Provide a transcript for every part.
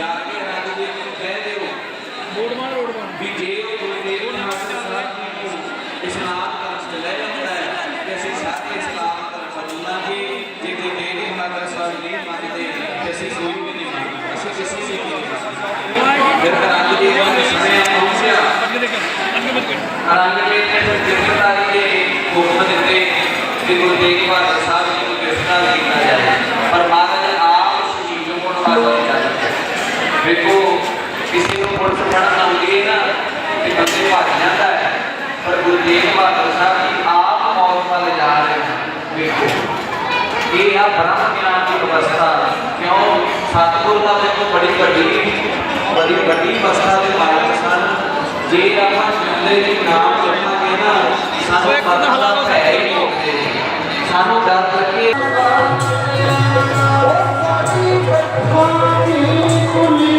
ਜਾ ਕੇ ਰੱਬ ਜੀ ਨੂੰ ਕਹਿ ਦਿਓ ਰੋਡ ਮਾਰ ਵੀ ਜੇ ਜਾਂਦਾ ਹੈ ਪਰ ਗੁਰੂ ਤੇਗ ਬਹਾਦਰ ਸਾਹਿਬ ਜੀ ਆਪ ਮੌਤ ਵੱਲ ਜਾ ਰਹੇ ਹਨ ਵੇਖੋ ਇਹ ਆ ਬ੍ਰਹਮ ਗਿਆਨ ਦੀ ਅਵਸਥਾ ਕਿਉਂ ਸਤਿਗੁਰ ਦਾ ਦੇਖੋ ਬੜੀ ਵੱਡੀ ਬੜੀ ਵੱਡੀ ਅਵਸਥਾ ਦੇ ਮਾਲਕ ਸਨ ਜੇ ਆਪਾਂ ਜਿੰਦੇ ਦੀ ਨਾਮ ਜਪਾਂਗੇ ਨਾ ਸਾਨੂੰ ਪਤਾ ਦਾ ਭੈ ਹੀ ਨਹੀਂ ਮੁੱਕਦੇ ਸਾਨੂੰ ਡਰ ਲੱਗੇ ਆਮੀਨ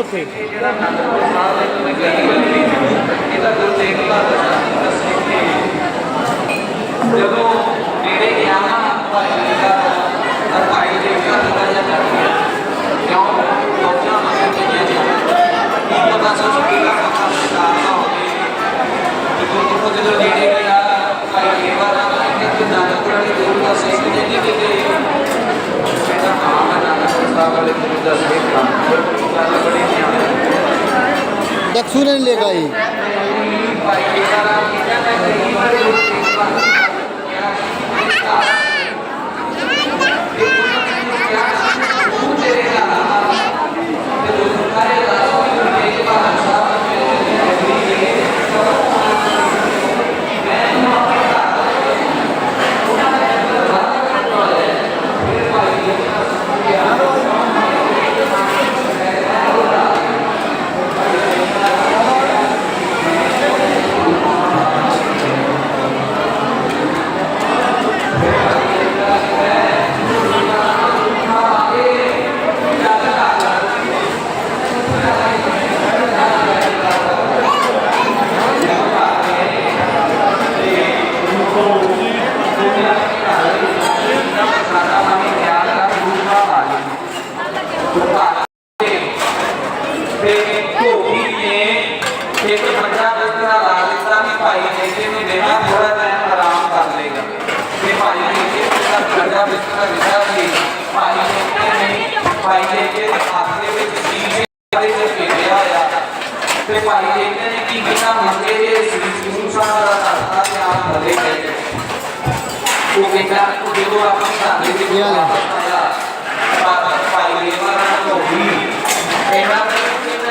ਉੱਥੇ। ਇਹਦਾ ਗੁਰੂ ਤੇਗ ਬਹਾਦਰ ਸਾਹਿਬ ਜੀ ਦਾ ਸਿੱਖੇ ਜਦੋਂ ਮੇਰੇ ਗਿਆ ਨਾ ਭਾਈ ਜੀ ਦਾ ਤਾਂ ਭਾਈ ਜੀ ਦਾ ਥੋੜਾ ਜਿਹਾ ਡਰ ਗਿਆ ਕਿਉਂ ਲੋਕਾਂ ਮਗਰ ਨਹੀਂ ਜੀ ਕੀ ਪਤਾ ਸੋਚ ਕੀ ਦਾ ਪਤਾ ਸਰਕਾਰ ਦਾ ਹੋਵੇ ਤੇ ਗੁਰੂ ਤੋਂ ਜਦੋਂ ਨੇੜੇ ਗਿਆ ਭਾਈ ਜੀ ਵਾਲਾ ਕਹਿੰਦੇ ਕਿ ਨਾਨਕਪੁਰ ਦੇ ਗੁਰੂ ਦਾ ਸਿੱਖ ਜੀ ਨਹੀਂ ਕਿਤੇ ਕਹਿੰਦਾ ਹਾਂ ਮੈਂ ਨਾਨਕਪੁਰ ਸਾਹਿਬ ਵਾਲੇ ਗੁਰੂ ਦਾ ਸਿੱਖ ਹਾਂ दक्षू नहीं लेगा ये ਤੇ ਧੋਬੀ ਨੇ ਇੱਕ ਵੱਡਾ ਬਿਸਤਰਾ ਲਾ ਦਿੱਤਾ ਵੀ ਭਾਈ ਜੇਕੇ ਨੂੰ ਦੇਣਾ ਥੋੜਾ ਟਾਈਮ ਆਰਾਮ ਕਰ ਲੇਗਾ ਤੇ ਭਾਈ ਜੇਕੇ ਤਾਂ ਵੱਡਾ ਬਿਸਤਰਾ ਦਿੱਤਾ ਸੀ। ਭਾਈ ਜੇਕੇ ਨੇ ਭਾਈ ਜੇਕੇ ਦੇ ਦੇ ਵਿੱਚ ਸੀਸੇ ਦੇ ਵਿੱਚ ਭੇਜਿਆ ਹੋਇਆ। ਤੇ ਭਾਈ ਜੇਕੇ ਨੇ ਕੀ ਕੀਤਾ? ਮੰਗੇ ਦੇ ਸ੍ਰੀ ਸਾਹਿਬ ਦਾ ਧਰਤਾ ਤੇ ਆਪ ਥੱਲੇ ਗਏ ਉਹ ਕਹਿੰਦਾ ਉਹ ਜਦੋਂ ਆਪਣੀ ਘਰ ਦੇ ਵਾਪਸ ਆਇਆ ਭਾਈ ਲੇਵਾ ਨਾਲ ਧੋਬੀ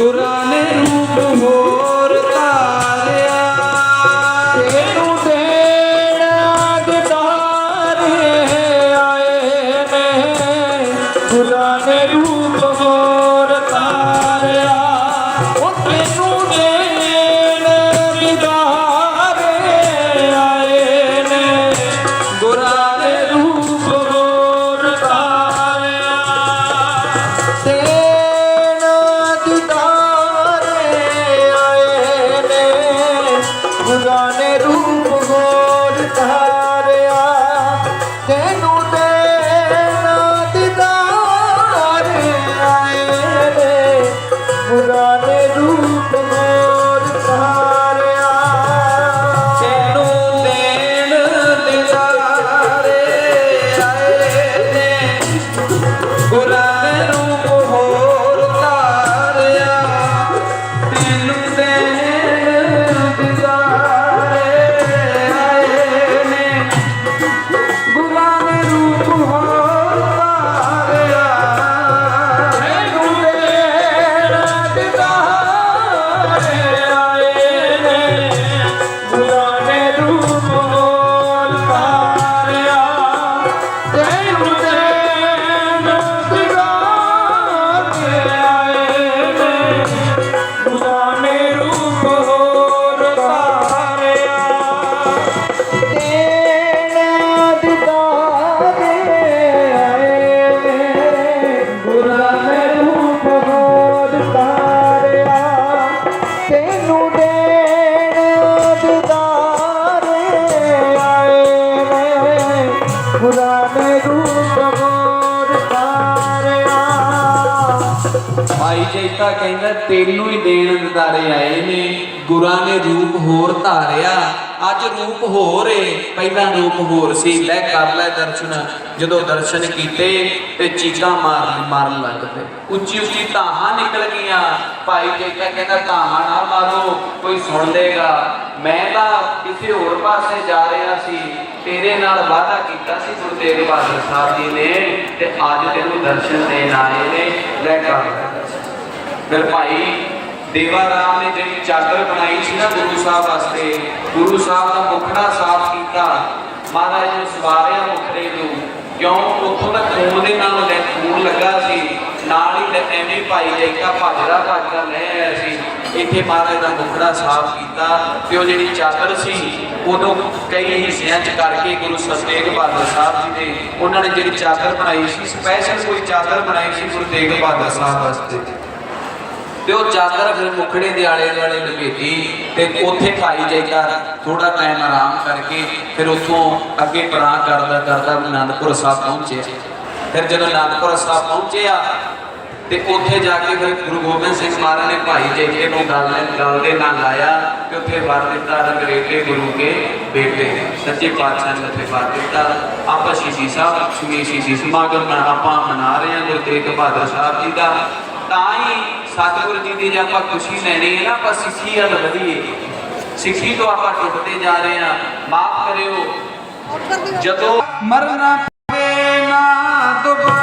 ਗੁਰਾਂ ਰੂਪ ਗੋਰ ਭਾਈ ਕਹਿੰਦਾ, ਤੈਨੂੰ ਹੀ ਦੇਣ ਦਿਦਾਰੇ ਆਏ ਨੇ। ਗੁਰਾਂ ਨੇ ਰੂਪ ਹੋਰ ਧਾਰਿਆ। ਅੱਜ ਰੂਪ ਹੋਰ ਏ। ਪਹਿਲਾਂ ਰੂਪ ਹੋਰ ਸੀ। ਲੈ ਕਰ ਲੈ ਦਰਸ਼ਨ। ਜਦੋਂ ਦਰਸ਼ਨ ਕੀਤੇ ਤੇ ਚੀਕਾਂ ਮਾਰਨ ਮਾਰਨ ਲੱਗ ਪਏ। ਉੱਚੀ ਉੱਚੀ ਧਾਹਾਂ ਨਿਕਲ ਗਈਆਂ। ਭਾਈ ਜੈਤਾ ਕਹਿੰਦਾ, ਧਾਹਾਂ ਨਾ ਮਾਰੋ, ਕੋਈ ਸੁਣ ਲੇਗਾ ਮੈਂ ਤਾਂ ਕਿਸੇ ਹੋਰ ਪਾਸੇ ਜਾ ਰਿਹਾ ਸੀ। ਤੇਰੇ ਨਾਲ ਵਾਅਦਾ ਕੀਤਾ ਸੀ ਗੁਰੂ ਤੇਗ ਬਹਾਦਰ ਸਾਹਿਬ ਜੀ ਨੇ ਤੇ ਅੱਜ ਤੈਨੂੰ ਦਰਸ਼ਨ ਦੇਣ ਆਏ ਨੇ। ਲੈ ਕਰ ਲੈ। ਫਿਰ ਭਾਈ ਦੇਵਾ ਰਾਮ ਨੇ ਜਿਹੜੀ ਚਾਦਰ ਬਣਾਈ ਸੀ ਨਾ ਗੁਰੂ ਸਾਹਿਬ ਵਾਸਤੇ, ਗੁਰੂ ਸਾਹਿਬ ਦਾ ਮੁਖੜਾ ਸਾਫ਼ ਕੀਤਾ। ਮਹਾਰਾਜ ਨੇ ਸਵਾਰਿਆ ਮੁਖੜੇ ਨੂੰ ਕਿਉਂ? ਉੱਥੋਂ ਦਾ ਖੂਨ ਦੇ ਨਾਲ ਲੈ ਖੂਨ ਲੱਗਾ ਸੀ, ਨਾਲ ਹੀ ਐਵੇਂ ਭਾਈ ਜੈਕਾ ਭੱਜਦਾ ਭੱਜਦਾ ਲੈ ਆਇਆ ਸੀ। ਇੱਥੇ ਮਹਾਰਾਜ ਦਾ ਮੁਖੜਾ ਸਾਫ਼ ਕੀਤਾ ਤੇ ਉਹ ਜਿਹੜੀ ਚਾਦਰ ਸੀ, ਉਦੋਂ ਕਈ ਹਿੱਸਿਆਂ 'ਚ ਕਰਕੇ ਗੁਰੂ ਸਤੇਗ ਬਹਾਦਰ ਸਾਹਿਬ ਜੀ ਨੇ ਉਹਨਾਂ ਨੇ ਜਿਹੜੀ ਚਾਦਰ ਬਣਾਈ ਸੀ ਸਪੈਸ਼ਲ ਕੋਈ ਚਾਦਰ ਬਣਾਈ ਸੀ ਗੁਰੂ ਤੇਗ ਬਹਾਦਰ ਸਾਹਿਬ ਵਾਸਤੇ। ਤੇ ਉਹ ਚਾਦਰ ਫਿਰ ਮੁਖੜੇ ਦੇ ਆਲੇ ਦੁਆਲੇ ਲਪੇਟੀ ਤੇ ਉੱਥੇ ਭਾਈ ਜੈਕਾ ਥੋੜਾ ਟਾਈਮ ਆਰਾਮ ਕਰਕੇ ਫਿਰ ਉੱਥੋਂ ਅੱਗੇ ਪਰਾਂ ਕਰਦਾ ਕਰਦਾ ਅਨੰਦਪੁਰ ਸਾਹਿਬ ਪਹੁੰਚੇ ਫਿਰ ਜਦੋਂ ਅਨੰਦਪੁਰ ਸਾਹਿਬ ਪਹੁੰਚਿਆ ਤੇ ਉੱਥੇ ਜਾ ਕੇ ਫਿਰ ਗੁਰੂ ਗੋਬਿੰਦ ਸਿੰਘ ਮਹਾਰਾਜ ਨੇ ਭਾਈ ਜੈਕੇ ਨੂੰ ਗੱਲ ਗੱਲ ਦੇ ਨਾਲ ਲਾਇਆ ਤੇ ਉੱਥੇ ਵਰ ਦਿੱਤਾ, ਰੰਗਰੇਟੇ ਗੁਰੂ ਕੇ ਬੇਟੇ ਸੱਚੇ ਪਾਤਸ਼ਾਹ ਨੇ ਉੱਥੇ ਵਰ ਦਿੱਤਾ। ਆਪਾਂ ਸ਼ੀਸ਼ੀ ਸਾਹਿਬ ਸੁਣੀ ਸ਼ੀਸ਼ੀ ਸਮਾਗਮ ਆਪਾਂ ਮਨਾ ਰਹੇ ਹਾਂ ਗੁਰੂ ਤੇਗ ਬਹਾਦਰ ਸਾਹਿਬ ਜੀ ਦਾ। ਤਾਂ ਹੀ ਸਤਿਗੁਰੂ ਜੀ ਦੀ ਜੇ ਆਪਾਂ ਖੁਸ਼ੀ ਲੈਣੀ ਹੈ ਨਾ, ਆਪਾਂ ਸਿੱਖੀ ਵੱਲ ਵਧੀਏ। ਸਿੱਖੀ ਤੋਂ ਆਪਾਂ ਟੁੱਟਦੇ ਜਾ ਰਹੇ ਹਾਂ। ਮਾਫ ਕਰਿਓ। ਜਦੋਂ ਮਰਨਾ ਪਵੇ, ਨਾ ਦੁਬਾਰਾ